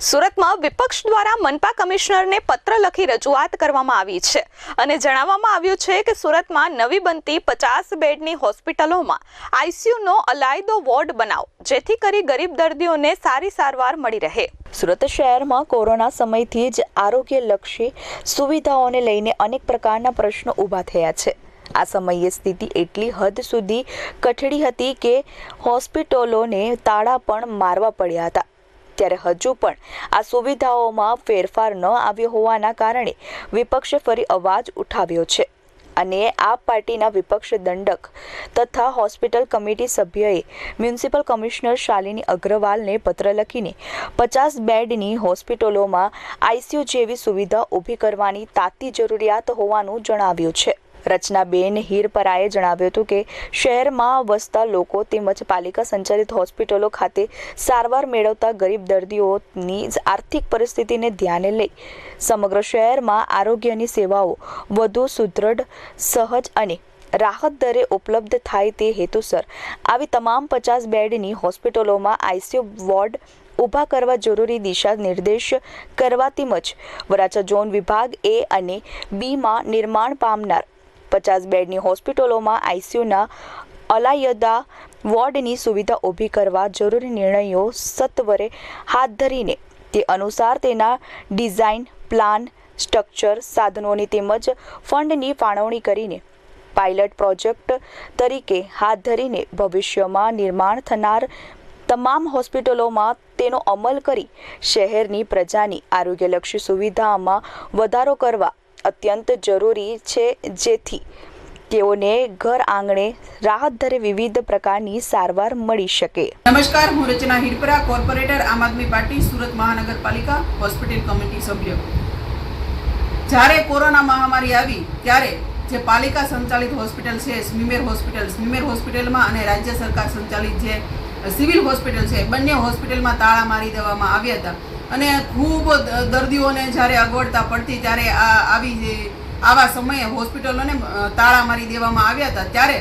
સુરતમાં વિપક્ષ દ્વારા મનપા કમિશનરને પત્ર લખી રજૂઆત કરવામાં આવી છે અને જણાવવામાં આવ્યું છે કે સુરતમાં નવી બનતી પચાસ બેડની હોસ્પિટલોમાં આઈસીયુનો અલાયદો વોર્ડ બનાવો, જેથી કરી ગરીબ દર્દીઓને સારી સારવાર મળી રહે. સુરત શહેરમાં કોરોના સમયથી જ આરોગ્યલક્ષી સુવિધાઓને લઈને અનેક પ્રકારના પ્રશ્નો ઊભા થયા છે. આ સમયે સ્થિતિ એટલી હદ સુધી કઠડી હતી કે હોસ્પિટલોને તાળા પણ મારવા પડ્યા હતા. ત્યારે હજુ પણ આ સુવિધાઓમાં ફેરફાર ન આવ્યો હોવાના કારણે વિપક્ષે ફરી અવાજ ઉઠાવ્યો છે. અને આ પાર્ટીના વિપક્ષ દંડક તથા હોસ્પિટલ કમિટી સભ્યએ મ્યુનિસિપલ કમિશનર શાલિની અગ્રવાલને પત્ર લખીને પચાસ બેડની હોસ્પિટલોમાં આઈસીયુ જેવી સુવિધા ઊભી કરવાની તાતી જરૂરિયાત હોવાનું જણાવ્યું છે. રચનાબેન હીરપરાએ જણાવ્યું હતું કે શહેરમાં વસતા લોકો તેમજ પાલિકા સંચાલિત હોસ્પિટલો ખાતે સારવાર મેળવતા ગરીબ દર્દીઓની આર્થિક પરિસ્થિતિને ધ્યાને લઈ સમગ્ર શહેરમાં આરોગ્યની સેવાઓ વધુ સુદૃઢ સહજ અને રાહત દરે ઉપલબ્ધ થાય તે હેતુસર આવી તમામ પચાસ બેડની હોસ્પિટલોમાં આઈસીયુ વોર્ડ ઊભા કરવા જરૂરી દિશા નિર્દેશ કરવા તેમજ વરાછા ઝોન વિભાગ એ અને બીમાં નિર્માણ પામનાર પચાસ બેડની હોસ્પિટલોમાં આઈસીયુના અલાયદા વોર્ડની સુવિધા ઊભી કરવા જરૂરી નિર્ણયો સત્વરે હાથ ધરીને, તે અનુસાર તેના ડિઝાઇન, પ્લાન, સ્ટ્રક્ચર, સાધનોની તેમજ ફંડની ફાળવણી કરીને પાયલટ પ્રોજેક્ટ તરીકે હાથ ધરીને ભવિષ્યમાં નિર્માણ થનાર તમામ હોસ્પિટલોમાં તેનો અમલ કરી શહેરની પ્રજાની આરોગ્યલક્ષી સુવિધામાં વધારો કરવા અત્યંત જરૂરી છે જેથી તેઓને ઘર આંગણે રાહત દરે વિવિધ પ્રકારની સારવાર મળી શકે. નમસ્કાર, હું રચના હિરપરા, કોર્પોરેટર આમ આદમી પાર્ટી, સુરત મહાનગરપાલિકા, હોસ્પિટલ કમિટી સભ્ય. જ્યારે કોરોના મહામારી આવી, ત્યારે જે પાલિકા સંચાલિત હોસ્પિટલ છે, સ્મીમેર હોસ્પિટલ, સ્મીમેર હોસ્પિટલમાં અને રાજ્ય સરકાર સંચાલિત જે સિવિલ હોસ્પિટલ છે, બંને હોસ્પિટલમાં તાળા મારી દેવામાં આવ્યા હતા. અને ખૂબ દર્દીઓને જ્યારે અગવડતા પડતી ત્યારે આ, આવી આવા સમયે હોસ્પિટલોને તાળા મારી દેવામાં આવ્યા હતા, ત્યારે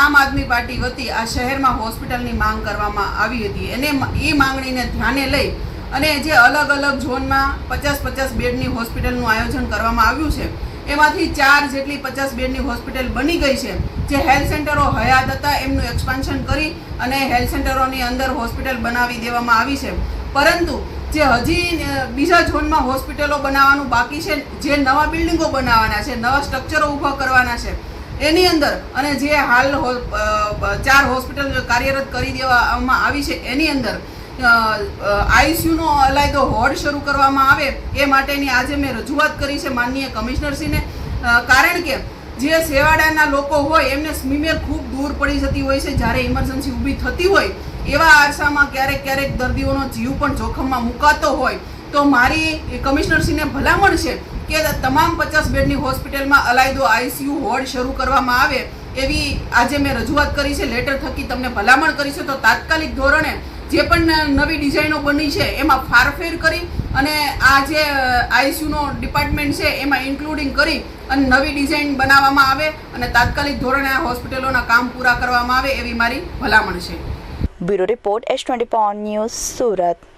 આમ આદમી પાર્ટી વતી આ શહેરમાં હોસ્પિટલની માંગ કરવામાં આવી હતી. એને એ માંગણીને ધ્યાને લઈ અને જે અલગ અલગ ઝોનમાં પચાસ પચાસ બેડની હોસ્પિટલનું આયોજન કરવામાં આવ્યું છે, એમાંથી ચાર જેટલી પચાસ બેડની હોસ્પિટલ બની ગઈ છે, જે હેલ્થ સેન્ટરો હયાત હતા, એમનું એક્સપાન્શન કરી અને હેલ્થ સેન્ટરોની અંદર હોસ્પિટલ બનાવી દેવામાં આવી છે. પરંતુ જે હજી બીજા ઝોનમાં હોસ્પિટલો બનાવવાનું બાકી છે, જે નવા બિલ્ડિંગો બનાવવાના છે, નવા સ્ટ્રક્ચરો ઊભા કરવાના છે, એની અંદર અને જે હાલ ચાર હોસ્પિટલ કાર્યરત કરી દેવામાં આવી છે, એની અંદર આઈસીયુનો અલાયદો હોર્ડ શરૂ કરવામાં આવે, એ માટેની આજે મેં રજૂઆત કરી છે માનનીય કમિશનરશ્રીને કારણ કે જે સેવાડાના લોકો હોય, એમને સ્મીમેર ખૂબ દૂર પડી જતી હોય છે. જ્યારે ઇમરજન્સી ઊભી થતી હોય, એવા આરસામાં ક્યારેક ક્યારેક દર્દીઓનો જીવ પણ જોખમમાં મુકાતો હોય. તો મારી કમિશનરશ્રીને ભલામણ છે કે તમામ પચાસ બેડની હોસ્પિટલમાં અલાયદો આઈસીયુ વોર્ડ શરૂ કરવામાં આવે. એવી આજે મેં રજૂઆત કરી છે, લેટર થકી તમને ભલામણ કરી છે. તો તાત્કાલિક ધોરણે જે પણ નવી ડિઝાઇનો બની છે, એમાં ફારફેર કરી અને આ જે આઈસીયુનો ડિપાર્ટમેન્ટ છે, એમાં ઇન્ક્લુડિંગ કરી અને નવી ડિઝાઇન બનાવવામાં આવે અને તાત્કાલિક ધોરણે આ હોસ્પિટલોના કામ પૂરા કરવામાં આવે એવી મારી ભલામણ છે. Bureau report S twenty news Surat.